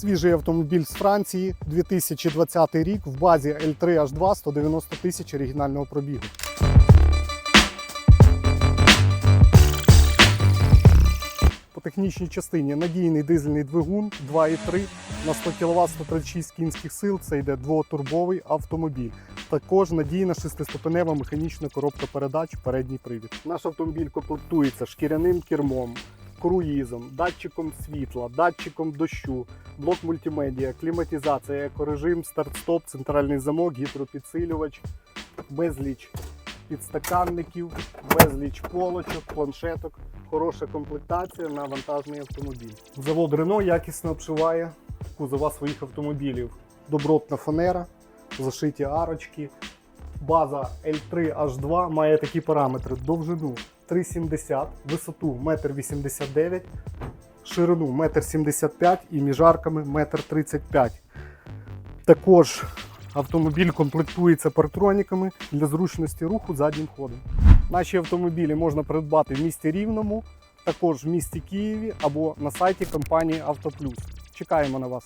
Свіжий автомобіль з Франції, 2020 рік, в базі L3H2 190 тисяч оригінального пробігу. По технічній частині надійний дизельний двигун 2,3 на 100 кВт 136 кінських сил. Це йде двотурбовий автомобіль. Також надійна шестиступенева механічна коробка передач, передній привід. Наш автомобіль комплектується шкіряним кермом, круїзом, датчиком світла, датчиком дощу, блок мультимедіа, кліматизація, екорежим, старт-стоп, центральний замок, гідропідсилювач, безліч підстаканників, безліч полочок, планшеток. Хороша комплектація на вантажний автомобіль. Завод Рено якісно обшиває кузова своїх автомобілів. Добротна фанера, зашиті арочки. База L3H2 має такі параметри: довжину 3,70, висоту 1,89 м, ширину 1,75 м і між арками 1,35 м. Також автомобіль комплектується партроніками для зручності руху заднім ходом. Наші автомобілі можна придбати в місті Рівному, також в місті Києві або на сайті компанії Автоплюс. Чекаємо на вас.